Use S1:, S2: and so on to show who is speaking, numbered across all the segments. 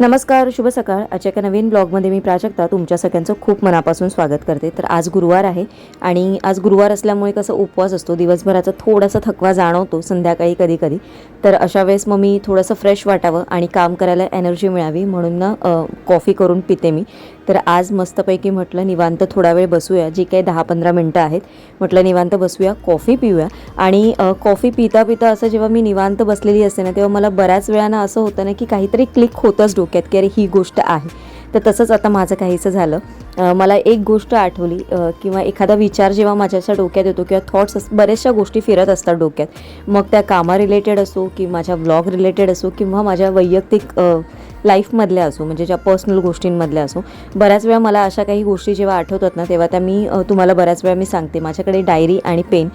S1: नमस्कार शुभ सकाळ. आजच्या एका नवीन ब्लॉगमध्ये मी प्राजक्ता तुमच्या सगळ्यांचं खूप मनापासून स्वागत करते. तर आज गुरुवार आहे आणि आज गुरुवार असल्यामुळे कसं उपवास असतो दिवसभराचा थोडासा थकवा जाणवतो संध्याकाळी कधी कधी. तर अशा वेळेस मग मी थोडंसं फ्रेश वाटावं आणि काम करायला एनर्जी मिळावी म्हणून ना कॉफी करून पिते मी. तर आज मस्तपैकी म्हटलं निवांत थोडा वेळ बसूया. जी काही दहा पंधरा मिनटं आहेत म्हटलं निवांत बसूया कॉफी पिऊया. आणि कॉफी पिता पिता असं जेव्हा मी निवांत बसलेली असते ना तेव्हा मला बऱ्याच वेळानं असं होतं ना की काहीतरी क्लिक होतंच डोक्यात की अरे ही गोष्ट आहे. तर तसंच आता माझं काहीसं झालं. मला एक गोष्ट आठवली किंवा एखादा विचार जेव्हा माझ्याच्या डोक्यात येतो किंवा थॉट्स बऱ्याचशा गोष्टी फिरत असतात डोक्यात. मग त्या कामा रिलेटेड असो की माझ्या ब्लॉग रिलेटेड असो किंवा माझ्या वैयक्तिक लाईफमधल्या असो म्हणजे ज्या पर्सनल गोष्टींमधल्या असो बऱ्याच वेळा मला अशा काही गोष्टी जेव्हा आठवतात ना तेव्हा त्या मी तुम्हाला बऱ्याच वेळा मी सांगते. माझ्याकडे डायरी आणि पेन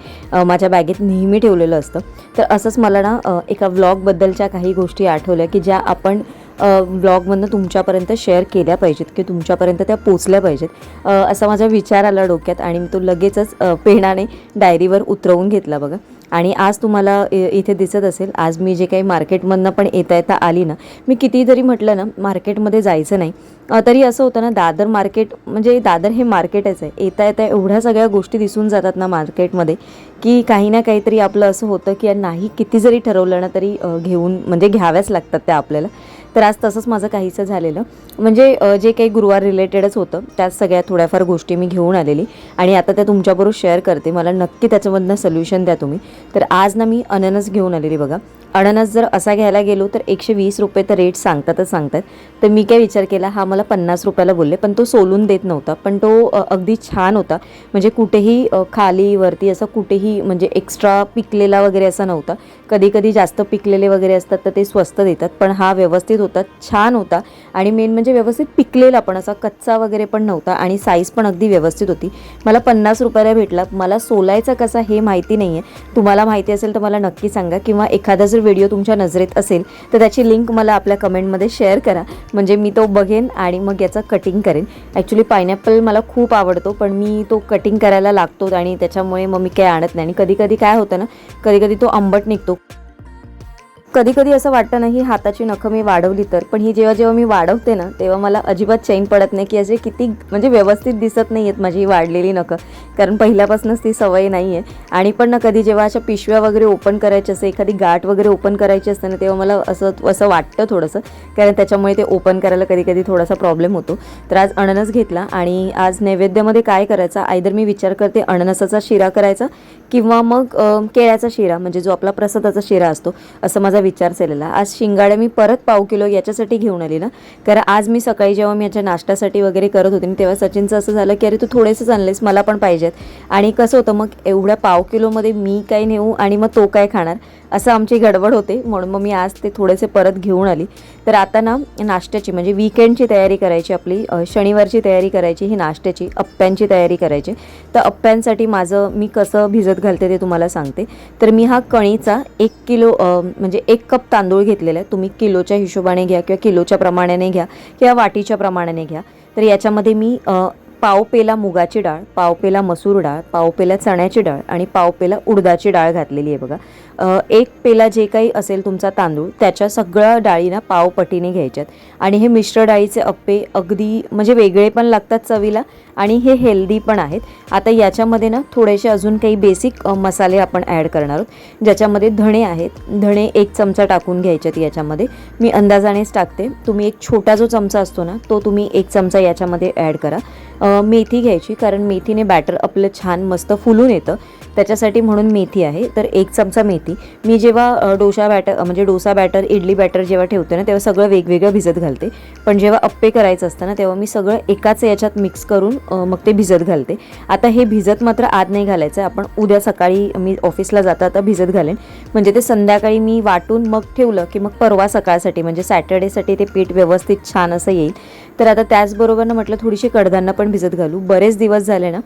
S1: माझ्या बॅगेत नेहमी ठेवलेलं असतं. तर असंच मला ना एका व्लॉगबद्दलच्या काही गोष्टी आठवल्या की ज्या आपण ब्लॉगमधनं तुमच्यापर्यंत शेअर केल्या पाहिजेत की तुमच्यापर्यंत त्या पोचल्या पाहिजेत. असा माझा विचार आला डोक्यात आणि मी तो लगेचच पेनाने डायरीवर उतरवून घेतला बघा. आणि आज तुम्हाला इथे दिसत असेल आज मी जे काही मार्केटमधनं पण येता येता आली ना मी किती जरी म्हटलं ना मार्केटमध्ये जायचं नाही. तरी असं होतं ना दादर मार्केट म्हणजे दादर हे मार्केटच आहे. येता येता एवढ्या सगळ्या गोष्टी दिसून जातात ना मार्केटमध्ये की काही ना काहीतरी आपलं असं होतं की नाही किती जरी ठरवलं ना तरी घेऊन म्हणजे घ्याव्याच लागतात त्या आपल्याला. तर आज तसंच माझं काहीसं झालेलं. म्हणजे जे काही गुरुवार रिलेटेडच होतं त्याच सगळ्या थोड्याफार गोष्टी मी घेऊन आलेली. आणि आता त्या तुमच्याबरोबर शेअर करते. मला नक्की त्याच्यामधनं सोल्युशन द्या तुम्ही. तर आज ना मी अननस घेऊन आलेली बघा. अननस जर असा घ्यायला गेलो तर एकशे वीस रुपये तर रेट सांगतातच सांगतात तर मी काय विचार केला हा मला पन्नास रुपयाला बोलले पण तो सोलून देत नव्हता. पण तो अगदी छान होता. म्हणजे कुठेही खाली वरती असं कुठेही म्हणजे एक्स्ट्रा पिकलेला वगैरे असा नव्हता. कधी कधी जास्त पिकलेले वगैरे असतात तर ते स्वस्त देतात पण हा व्यवस्थित होता छान होता. आणि मेन म्हणजे व्यवस्थित पिकलेला पण असा कच्चा वगैरे पण नव्हता आणि साईज पण अगदी व्यवस्थित होती. मला पन्नास रुपयाला भेटला. मला सोलायचा कसा हे माहिती नाही आहे तुम्हाला माहिती असेल तर मला नक्की सांगा किंवा एखादा जर व्हिडिओ तुमच्या नजरेत असेल तर त्याची लिंक मला आपल्या कमेंटमध्ये शेअर करा. म्हणजे मी तो बघेन आणि मग याचं कटिंग करेन. ॲक्च्युली पायनॅपल मला खूप आवडतो पण मी तो कटिंग करायला लागतो आणि त्याच्यामुळे मग मी काही आणत नाही. आणि कधी कधी काय होतं ना कधी कधी तो आंबट निघतो. कधी कधी असं वाटतं ना ही हाताची नखं मी वाढवली तर. पण ही जेव्हा जेव्हा मी वाढवते ना तेव्हा मला अजिबात चैन पडत नाही की असे किती म्हणजे व्यवस्थित दिसत नाही आहेत माझी ही वाढलेली नखं. कारण पहिल्यापासूनच ती सवय नाही आहे आणि पण ना कधी जेव्हा अशा पिशव्या वगैरे ओपन करायची असते एखादी गाठ वगैरे ओपन करायची असते ना तेव्हा मला असं असं वाटतं थोडंसं. कारण त्याच्यामुळे ते ओपन करायला कधी कधी थोडासा प्रॉब्लेम होतो. तर आज अननस घेतला आणि आज नैवेद्यामध्ये काय करायचा आयदर मी विचार करते अननसाचा शिरा करायचा किंवा मग केळ्याचा शिरा म्हणजे जो आपला प्रसादाचा शिरा असतो असं माझा विचार चाललेला. आज शिंगाड्या मी परत पाव किलो याच्यासाठी घेऊन आली ना. कारण आज मी सकाळी जेव्हा मी याच्या नाश्त्यासाठी वगैरे करत होते तेव्हा सचिनचं असं झालं की अरे तू थोडेसंच आणलेस मला पण पाहिजे. पाहिजेत. आणि कसं होतं मग एवढ्या पाव किलोमध्ये मी काय नेऊ आणि मग तो काय खाणार? असं आमची गडबड होते. म्हणून मग मी आज ते थोडेसे परत घेऊन आली. तर आता ना नाश्त्याची म्हणजे विकेंडची तयारी करायची आपली. शनिवारची तयारी करायची ही नाश्त्याची. अप्प्यांची तयारी करायची. तर अप्प्यांसाठी माझं मी कसं भिजत घालते ते तुम्हाला सांगते. तर मी हा कणीचा एक किलो म्हणजे एक कप तांदूळ घेतलेला आहे. तुम्ही किलोच्या हिशोबाने घ्या किंवा किलोच्या प्रमाणाने घ्या किंवा वाटीच्या प्रमाणाने घ्या. तर याच्यामध्ये मी पावपेला पाव पेला मुगाची डाळ पाव पेला मसूर डाळ पावपेला चण्याची डाळ आणि पाव पेला उडदाची डाळ घातलेली आहे बघा. एक पेला जे काही असेल तुमचा तांदूळ त्याच्या सगळ्या डाळीना पावपटीने घ्यायच्यात. आणि हे मिश्र डाळीचे अप्पे अगदी म्हणजे वेगळे पण लागतात चवीला आणि हे हेल्दी पण आहेत. आता याच्यामध्ये ना थोडेसे अजून काही बेसिक मसाले आपण ॲड करणार आहोत. ज्याच्यामध्ये धणे आहेत. धणे एक चमचा टाकून घ्यायच्यात याच्यामध्ये. मी अंदाजानेच टाकते. तुम्ही एक छोटा जो चमचा असतो ना तो तुम्ही एक चमचा याच्यामध्ये ॲड करा. मेथी घ्यायची कारण मेथीने बॅटर आपलं छान मस्त फुलून येतं. त्याच्यासाठी म्हणून मेथी आहे. तर एक चमचा मेथी मी जेव्हा डोसा बॅटर म्हणजे डोसा बॅटर इडली बॅटर जेव्हा ठेवते ना तेव्हा सगळं वेगवेगळं भिजत घालते. पण जेव्हा अप्पे करायचं असतं ना तेव्हा मी सगळं एकाच याच्यात मिक्स करून मग ते भिजत घालते. आता हे भिजत मात्र आज नाही घालायचं. आहे आपण उद्या सकाळी मी ऑफिसला जाता आता भिजत घालेन. म्हणजे ते संध्याकाळी मी वाटून मग ठेवलं की मग परवा सकाळसाठी म्हणजे सॅटर्डेसाठी ते पीठ व्यवस्थित छान असं येईल. तर आता त्याचबरोबर ना म्हटलं थोडीशी कडधान्य पण भिजत घालू. बरेच दिवस झाले ना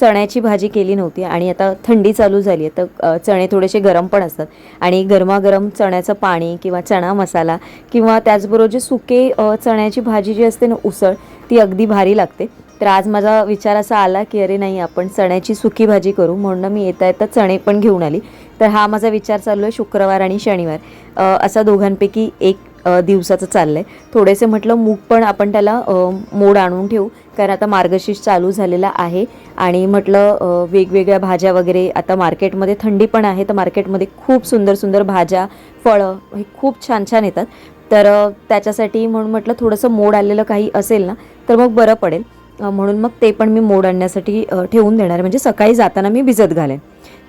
S1: चण्याची भाजी केली नव्हती आणि आता थंडी चालू झाली आहे तर चणे थोडेसे गरम पण असतात. आणि गरमागरम चण्याचं पाणी किंवा चणा मसाला किंवा त्याचबरोबर जे सुके चण्याची भाजी जी असते ना उसळ ती अगदी भारी लागते. तर आज माझा विचार असा आला की अरे नाही आपण चण्याची सुकी भाजी करू म्हणून मी येता येता चणे पण घेऊन आली. तर हा माझा विचार चालू आहे शुक्रवार आणि शनिवार. असा दोघांपैकी एक दिवसाचं चाललं आहे थोडेसे म्हटलं मूग पण आपण त्याला मोड आणून ठेवू. कारण आता मार्गशीर्ष चालू झालेला आहे. आणि म्हटलं वेगवेगळ्या भाज्या वगैरे आता मार्केटमध्ये थंडी पण आहे तर मार्केटमध्ये खूप सुंदर सुंदर भाज्या फळं हे खूप छान छान येतात. तर त्याच्यासाठी म्हणून म्हटलं थोडंसं मोड आलेलं काही असेल ना तर मग बरं पडेल. म्हणून मग ते पण मी मोड आणण्यासाठी ठेवून देणार आहे. म्हणजे सकाळी जाताना मी भिजत घालेन.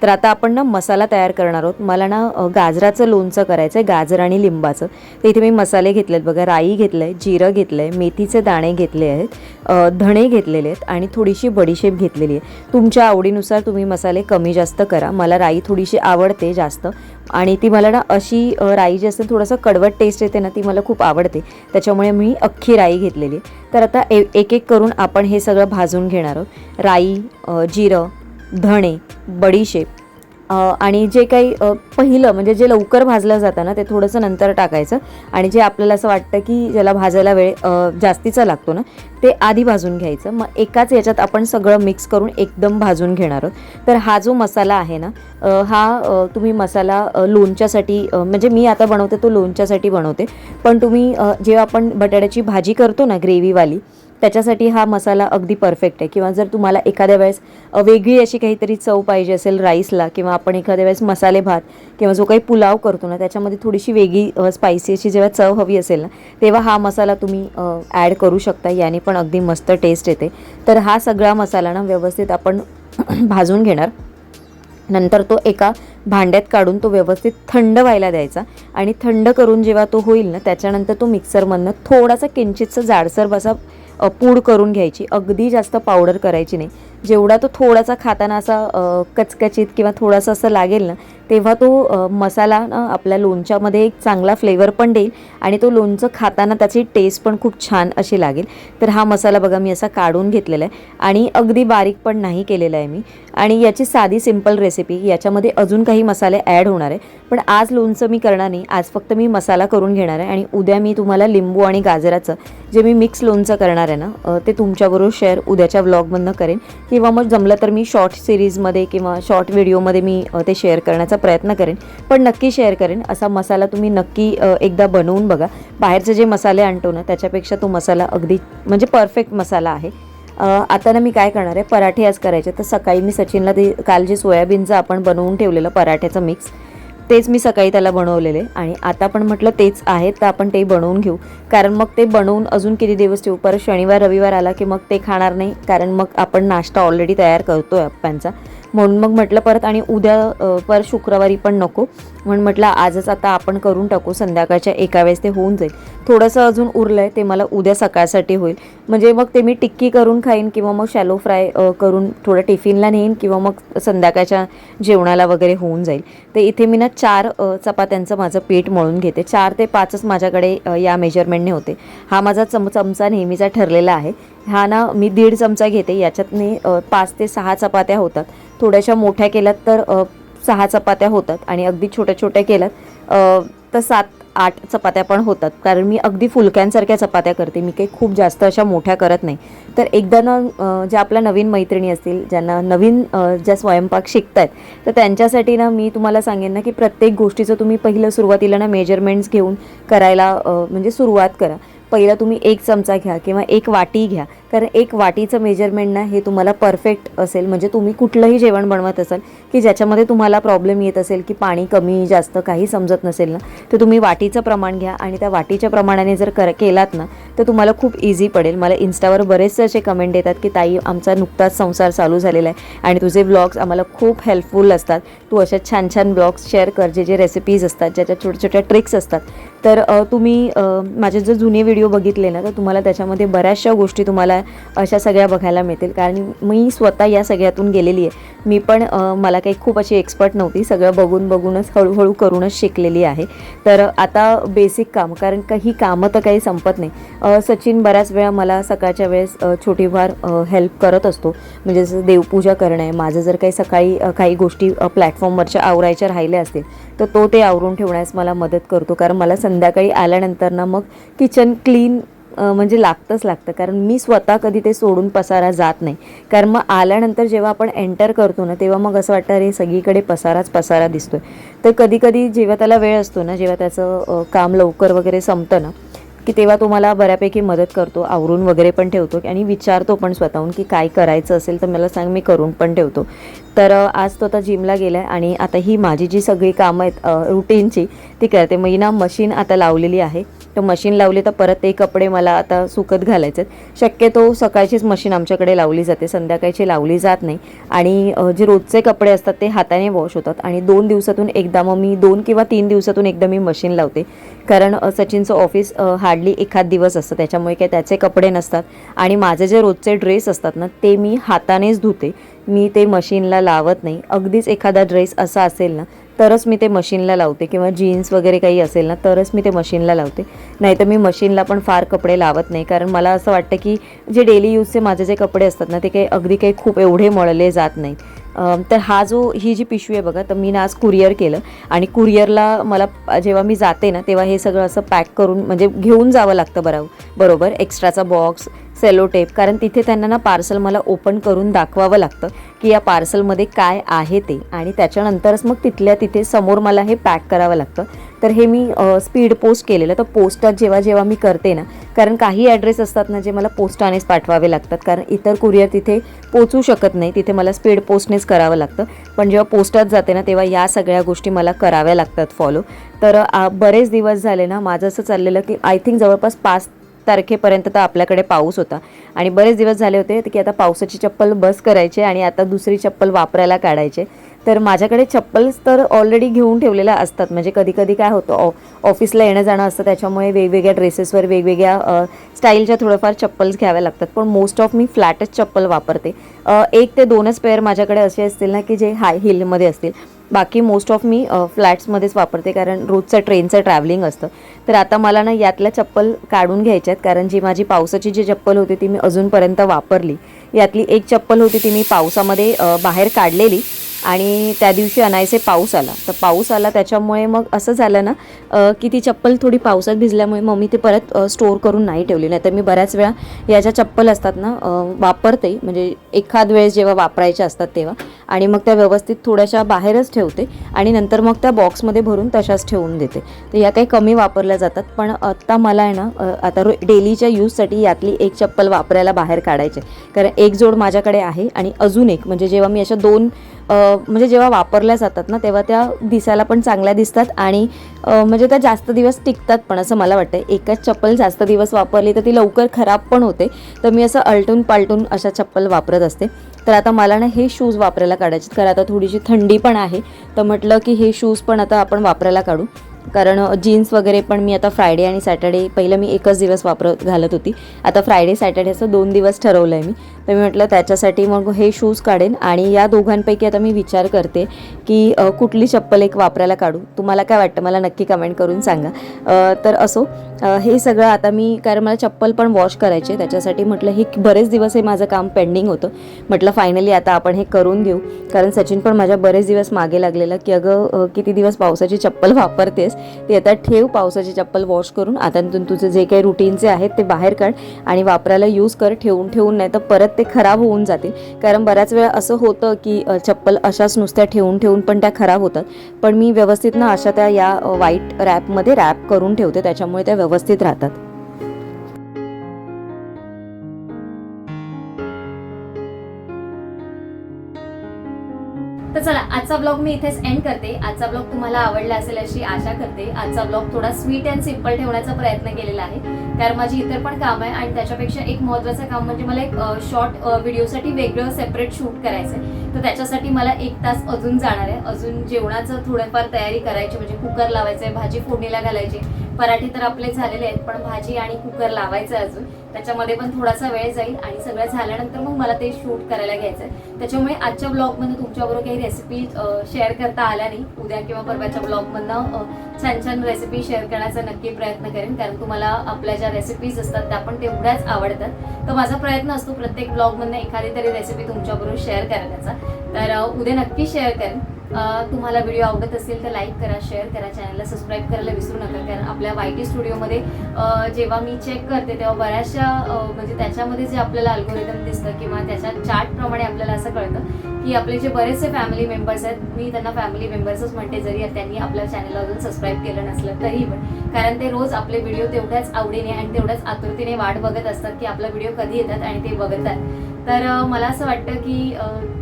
S1: तर आता आपण ना मसाला तयार करणार आहोत. मला ना गाजराचं लोणचं करायचं आहे गाजर आणि लिंबाचं. तर इथे मी मसाले घेतलेत बघा राई घेतलं आहे जिरं घेतलं आहे मेथीचे दाणे घेतले आहेत धणे घेतलेले आहेत आणि थोडीशी बडीशेप घेतलेली आहे. तुमच्या आवडीनुसार तुम्ही मसाले कमी जास्त करा. मला राई थोडीशी आवडते जास्त आणि ती मला ना अशी राई जी असते थोडंसं कडवट टेस्ट येते ना ती मला खूप आवडते. त्याच्यामुळे मी अख्खी राई घेतलेली आहे. तर आता ए एक एक करून आपण हे सगळं भाजून घेणार आहोत. राई जिरं धणे बडीशेप आणि जे काही पहिलं म्हणजे जे लवकर भाजलं जातं ना ते थोडंसं नंतर टाकायचं. आणि जे आपल्याला असं वाटतं की ज्याला भाजायला वेळ जास्तीचा लागतो ना ते आधी भाजून घ्यायचं. मग एकाच याच्यात आपण सगळं मिक्स करून एकदम भाजून घेणार आहोत. तर हा जो मसाला आहे ना हा तुम्ही मसाला लोणच्यासाठी म्हणजे मी आता बनवते तो लोणच्यासाठी बनवते. पण तुम्ही जेव्हा आपण बटाट्याची भाजी करतो ना ग्रेव्हीवाली त्याच्यासाठी हा मसाला अगदी परफेक्ट आहे. किंवा जर तुम्हाला एखाद्या वेळेस वेगळी अशी काहीतरी चव पाहिजे असेल राईसला किंवा आपण एखाद्या वेळेस मसाले भात किंवा जो काही पुलाव करतो ना त्याच्यामध्ये थोडीशी वेगळी स्पायसी अशी जेव्हा चव हवी असेल ना तेव्हा हा मसाला तुम्ही ॲड करू शकता. याने पण अगदी मस्त टेस्ट येते. तर हा सगळा मसाला ना व्यवस्थित आपण भाजून घेणार. नंतर तो एका भांड्यात काढून तो व्यवस्थित थंड व्हायला द्यायचा. आणि थंड करून जेव्हा तो होईल ना त्याच्यानंतर तो मिक्सरमधनं थोडासा किंचितचं जाडसर असा पूड करून घ्यायची. अगदी जास्त पावडर करायची नाही. जेवढा तो थोडासा खाताना असा कचकचीत कचकचित किंवा थोडासा असं लागेल ना तेव्हा तो मसाला ना आपल्या लोणच्यामध्ये एक चांगला फ्लेवर पण देईल आणि तो लोणचं खाताना त्याची टेस्ट पण खूप छान अशी लागेल. तर हा मसाला बघा मी असा काढून घेतलेला आहे आणि अगदी बारीक पण नाही केलेला आहे मी. आणि याची साधी सिंपल रेसिपी याच्यामध्ये अजून काही मसाले ॲड होणार आहे. पण आज लोणचं मी करणार नाही आज फक्त मी मसाला करून घेणार आहे आणि उद्या मी तुम्हाला लिंबू आणि गाजराचं जे मी मिक्स लोणचं करणार आहे ना ते तुमच्याबरोबर शेअर उद्याच्या व्लॉगमधनं करेन. किंवा मग जमलं तर मी शॉर्ट सिरीजमध्ये किंवा शॉर्ट व्हिडिओमध्ये मी ते शेअर करण्याचा प्रयत्न करेन. पण नक्की शेअर करेन. असा मसाला तुम्ही नक्की एकदा बनवून बघा. बाहेरचे जे मसाले आणतो ना त्याच्यापेक्षा तो मसाला अगदी म्हणजे परफेक्ट मसाला आहे. आता ना मी काय करणार आहे? पराठे आज करायचे तर सकाळी मी सचिनला ते काल जे सोयाबीनचं आपण बनवून ठेवलेलं पराठ्याचं मिक्स तेच मी सकाळी त्याला बनवलेले आणि आता पण म्हटलं तेच आहे तर आपण ते बनवून घेऊ. कारण मग ते बनवून अजून किती दिवस ठेवू? परत शनिवार रविवार आला की मग ते खाणार नाही कारण मग आपण नाश्ता ऑलरेडी तयार करतोय अप्प्यांचा म्हणून मग म्हटलं परत आणि उद्या पर परत शुक्रवारी पण नको. म्हणून म्हटलं आजच आता आपण करून टाकू संध्याकाळच्या एका वेळेस ते होऊन जाईल. थोडंसं अजून उरलं आहे ते मला उद्या सकाळसाठी होईल. म्हणजे मग ते मी टिक्की करून खाईन किंवा मग शॅलो फ्राय करून थोडं टिफिनला नेईन किंवा मग संध्याकाळच्या जेवणाला वगैरे होऊन जाईल. ते इथे मी ना चार चपात्यांचं माझं पीठ मळून घेते. चार ते पाचच माझ्याकडे या मेजरमेंटने होते. हा माझा चम चमचा नेहमीचा ठरलेला आहे. हा ना मी दीड चमचा घेते याच्यात मी पाच ते सहा चपात्या होतात. थोड्याशा मोठ्या केल्यात तर सहा चपात्या होतात आणि अगदी छोट्या छोट्या केल्यात. तर सात आठ चपात्या पण होतात. कारण मी अगदी फुलक्यांसारख्या चपात्या करते. मी काही खूप जास्त अशा मोठ्या करत नाही. तर एकदा ना ज्या आपल्या नवीन मैत्रिणी असतील ज्यांना नवीन ज्या स्वयंपाक शिकत आहेत तर त्यांच्यासाठी ना मी तुम्हाला सांगेन ना की प्रत्येक गोष्टीचं तुम्ही पहिलं सुरुवातीला ना मेजरमेंट्स घेऊन करायला म्हणजे सुरुवात करा. पहिला तुम्ही एक चमचा घ्या किंवा एक वाटी घ्या. कारण एक वाटीचं मेजरमेंट ना हे तुम्हाला परफेक्ट असेल. म्हणजे तुम्ही कुठलंही जेवण बनवत असाल की ज्याच्यामध्ये तुम्हाला प्रॉब्लेम येत असेल की पाणी कमी जास्त काही समजत नसेल ना तर तुम्ही वाटीचं प्रमाण घ्या आणि त्या वाटीच्या प्रमाणाने जर कर केलात ना तर तुम्हाला खूप इझी पडेल. मला इन्स्टावर बरेचसे असे कमेंट येतात की ताई आमचा नुकताच संसार चालू झालेला आहे आणि तुझे ब्लॉग्स आम्हाला खूप हेल्पफुल असतात. तू अशा छान छान ब्लॉग्स शेअर कर जे जे रेसिपीज असतात ज्याच्या छोट्या छोट्या ट्रिक्स असतात. तर तुम्ही माझे जर जुने व्हिडिओ बघितले ना तर तुम्हाला त्याच्यामध्ये बऱ्याचशा गोष्टी तुम्हाला अशा सगळ्या बघायला मिळतील. कारण मी स्वतः या सगळ्यातून गेलेली आहे. मी पण मला मला काही खूप अशी एक्सपर्ट नव्हती. सगळं बघून बघूनच हळूहळू करूनच शिकलेली आहे. तर आता बेसिक काम कारण काही कामं तर काही संपत नाही. सचिन बऱ्याच वेळा मला सकाळच्या वेळेस छोटीफार हेल्प करत असतो. म्हणजे जसं देवपूजा करणं आहे माझं जर काही सकाळी काही गोष्टी प्लॅटफॉर्मवरच्या आवरायच्या राहिल्या असतील तर तो ते आवरून ठेवण्यास मला मदत करतो. कारण मला संध्याकाळी आल्यानंतर ना मग किचन क्लीन म्हणजे लागतंच लागतं. कारण मी स्वतः कधी ते सोडून पसारा जात नाही. कारण मग आल्यानंतर जेव्हा आपण एंटर करतो ना तेव्हा मग असं वाटतं अरे सगळीकडे पसाराच पसारा दिसतोय. तर कधी कधी जेव्हा त्याला वेळ असतो ना जेव्हा त्याचं काम लवकर वगैरे संपतं ना की तेव्हा तो मला बऱ्यापैकी मदत करतो आवरून वगैरे पण ठेवतो आणि विचारतो पण स्वतःहून की काय करायचं असेल तर मला सांग मी करून पण ठेवतो. तर आज तो आता जिमला गेला आहे आणि आता ही माझी जी सगळी कामं आहेत रुटीनची ती करते. मग ना मशीन आता लावलेली आहे. तर मशीन लावली तर परत ते कपडे मला आता सुकत घालायचे आहेत शक्यतो सकाळचीच मशीन आमच्याकडे लावली जाते संध्याकाळची लावली जात नाही. आणि जे रोजचे कपडे असतात ते हाताने वॉश होतात. आणि दोन दिवसातून एकदा मग मी दोन किंवा तीन दिवसातून एकदा मी मशीन लावते. कारण सचिनचं ऑफिस हार्डली एखाद दिवस असतं. त्याच्यामुळे काही त्याचे कपडे नसतात. आणि माझे जे रोजचे ड्रेस असतात ना ते मी हातानेच धुते. मी ते मशीनला लावत नाही. अगदीच एखादा ड्रेस असा असेल ना तरच मी ते मशीनला लावते. किंवा जीन्स वगैरे काही असेल ना तरच मी ते मशीनला लावते. नाहीतर मी मशीनला पण फार कपडे लावत नाही. कारण मला असं वाटतं की जे डेली यूजचे माझे जे कपडे असतात ना ते काही अगदी काही खूप एवढे मळले जात नाहीत. तर हा जो ही जी पिशवी आहे बघा तर मी ना आज कुरिअर केलं. आणि कुरिअरला मला जेव्हा मी जाते ना तेव्हा हे सगळं असं पॅक करून म्हणजे घेऊन जावं लागतं बरं बरोबर? एक्स्ट्राचा बॉक्स सेलो टेप कारण तिथे त्यांना ना पार्सल मला ओपन करून दाखवावं लागतं की या पार्सलमध्ये काय आहे ते. आणि त्याच्यानंतरच मग तिथल्या तिथे समोर मला हे पॅक करावं लागतं. तर हे मी स्पीड पोस्ट केलेलं. तर पोस्टात जेव्हा जेव्हा मी करते ना कारण काही ॲड्रेस असतात ना जे मला पोस्टानेच पाठवावे लागतात. कारण इतर कुरिअर तिथे पोचू शकत नाही. तिथे मला स्पीड पोस्टनेच करावं लागतं. पण जेव्हा पोस्टात जाते ना तेव्हा या सगळ्या गोष्टी मला कराव्या लागतात फॉलो तर आ, बरेच दिवस झाले ना माझं असं चाललेलं की आय थिंक जवळपास पाच तारखेपर्यंत तर आपल्याकडे पाऊस होता. आणि बरेच दिवस झाले होते की आता पावसाची चप्पल बस करायचे आणि आता दुसरी चप्पल वापरायला काढायचे. तर माझ्याकडे चप्पल्स तर ऑलरेडी घेऊन ठेवलेल्या असतात. म्हणजे कधी कधी काय होतं ऑ ऑफिसला येणं जाणं असतं त्याच्यामुळे वेगवेगळ्या ड्रेसेसवर वेगवेगळ्या स्टाईलच्या थोडंफार चप्पल्स घ्याव्या लागतात. पण मोस्ट ऑफ मी फ्लॅटच चप्पल वापरते. एक ते दोनच पेअर माझ्याकडे असे असतील ना की जे हाय हिलमध्ये असतील. बाकी मोस्ट ऑफ मी फ्लॅट्समध्येच वापरते कारण रोजचं ट्रेनचं ट्रॅव्हलिंग असतं. तर आता मला ना यातल्या चप्पल काढून घ्यायच्या आहेत कारण जी माझी पावसाची जी चप्पल होती ती मी अजूनपर्यंत वापरली. यातली एक चप्पल होती ती मी पावसामध्ये बाहेर काढलेली. आणि त्या दिवशी अनायसे पाऊस आला. तर पाऊस आला त्याच्यामुळे मग असं झालं ना की ती चप्पल थोडी पावसात भिजल्यामुळे मग मी ते परत स्टोअर करून नाही ठेवली. नाही तर मी बऱ्याच वेळा या ज्या चप्पल असतात ना वापरते म्हणजे एखाद वेळेस जेव्हा वापरायच्या असतात तेव्हा आणि मग त्या व्यवस्थित थोड्याशा बाहेरच ठेवते आणि नंतर मग त्या बॉक्समध्ये भरून तशाच ठेवून देते. तर या काही कमी वापरल्या जातात पण आत्ता मला आहे ना आता रो डेलीच्या यूजसाठी यातली एक चप्पल वापरायला बाहेर काढायचे कारण एक जोड माझ्याकडे आहे आणि अजून एक म्हणजे जेव्हा मी अशा दोन म्हणजे जेव्हा वापरल्या जातात ना तेव्हा त्या दिसायला पण चांगल्या दिसतात आणि म्हणजे त्या जास्त दिवस टिकतात पण असं मला वाटतं एकच चप्पल जास्त दिवस वापरली तर ती लवकर खराब पण होते. तर मी असं अलटून पालटून अशा चप्पल वापरत असते. तर आता मला ना हे शूज वापरायला काढायचे कारण आता थोडीशी थंडी पण आहे. तर म्हटलं की हे शूज पण आता आपण वापरायला काढू. कारण जीन्स वगैरे पण मी आता फ्रायडे आणि सॅटर्डे पहिलं मी एकच दिवस वापरत घालत होती. आता फ्रायडे सॅटर्डे असं दोन दिवस ठरवलं आहे मी. तर मी म्हटलं त्याच्यासाठी मग हे शूज काढेन आणि या दोघांपैकी आता मी विचार करते की कुठली चप्पल एक वापरायला काढू? तुम्हाला काय वाटतं? मला नक्की कमेंट करून सांगा. तर असो हे सगळं आता मी कारण मला चप्पल पण वॉश करायचे त्याच्यासाठी म्हटलं हे बरेच दिवस हे माझं काम पेंडिंग होतं. म्हटलं फायनली आता आपण हे करून घेऊ. कारण सचिन पण माझ्या बरेच दिवस मागे लागलेलं की अगं किती दिवस पावसाची चप्पल वापरतेस? ती आता ठेव पावसाची चप्पल वॉश करून. आता तू तुझे जे काही रुटीनचे आहेत ते बाहेर काढ आणि वापरायला यूज कर ठेवून ठेवून नाही तर परत ते खराब होऊन जातील. कारण बऱ्याच वेळा असं होतं की चप्पल अशाच नुसत्या ठेवून ठेवून पण त्या खराब होतात. पण मी व्यवस्थित ना अशा त्या या वाईट व्हाईट रॅपमध्ये रॅप करून ठेवते. त्याच्यामुळे त्या व्यवस्थित राहतात.
S2: तर चला आजचा ब्लॉग मी इथेच एंड करते. आजचा ब्लॉग तुम्हाला आवडला असेल अशी आशा करते. आजचा ब्लॉग थोडा स्वीट अँड सिंपल ठेवण्याचा प्रयत्न केलेला आहे. कारण माझी इतर पण काम आहे आणि त्याच्यापेक्षा एक महत्त्वाचं काम म्हणजे मला एक शॉर्ट व्हिडिओसाठी वेगळं सेपरेट शूट करायचं आहे. तर त्याच्यासाठी मला एक तास अजून जाणार आहे. अजून जेवणाचं थोडंफार तयारी करायची म्हणजे कुकर लावायचं आहे भाजी फोडणीला घालायची. पराठे तर आपले झालेले आहेत पण भाजी आणि कुकर लावायचं आहे अजून. त्याच्यामध्ये पण थोडासा वेळ जाईल आणि सगळं झाल्यानंतर मग मला ते शूट करायला घ्यायचं आहे त्याच्यामुळे आजच्या ब्लॉगमध्ये तुमच्याबरोबर काही रेसिपी शेअर करता आल्या नाही. उद्या किंवा परवाच्या ब्लॉगमधनं छान छान रेसिपी शेअर करण्याचा नक्की प्रयत्न करेन. कारण तुम्हाला आपल्या ज्या रेसिपीज असतात त्या पण तेवढ्याच आवडतात. तर माझा प्रयत्न असतो प्रत्येक ब्लॉगमधनं एखादी तरी रेसिपी तुमच्याबरोबर शेअर करण्याचा. तर उद्या नक्की शेअर करेन.
S1: तुम्हाला व्हिडिओ आवडत असेल तर लाईक करा शेअर करा चॅनलला सबस्क्राईब करायला विसरू नका. कारण आपल्या वाय टी स्टुडिओमध्ये जेव्हा मी चेक करते तेव्हा बऱ्याचशा म्हणजे त्याच्यामध्ये जे आपल्याला अल्गोरिदम दिसतं किंवा त्याच्या चार्टप्रमाणे आपल्याला असं कळतं की आपले जे बरेचसे फॅमिली मेंबर्स आहेत मी त्यांना फॅमिली मेंबर्सच म्हणते जरी त्यांनी आपल्या चॅनलला अजून सबस्क्राईब केलं नसलं तरी पण. कारण ते रोज आपले व्हिडिओ तेवढ्याच आवडीने आणि तेवढ्याच आतुरतेने वाट बघत असतात की आपला व्हिडिओ कधी येतात आणि ते बघतात तर मला असं वाटतं की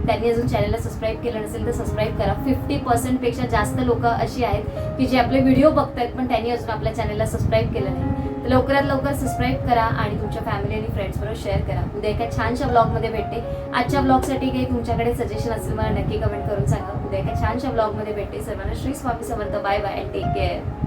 S1: त्यांनी अजून चॅनलला सबस्क्राईब केलं नसेल तर सबस्क्राईब करा. फिफ्टी पर्सेंटपेक्षा जास्त लोक अशी आहेत की जे आपले व्हिडिओ बघतायत पण त्यांनी अजून आपल्या चॅनलला सबस्क्राईब केलं नाही. तर लवकरात लवकर सबस्क्राईब करा आणि तुमच्या फॅमिली आणि फ्रेंड्सबरोबर शेअर करा. उद्या एका छानशा ब्लॉगमध्ये भेटते. आजच्या ब्लॉगसाठी काही तुमच्याकडे सजेशन असेल मला नक्की कमेंट करून सांगा. उद्या एका छानशा ब्लॉगमध्ये भेटते. सर्वांना Shri Swami Samarth. Bye bye take care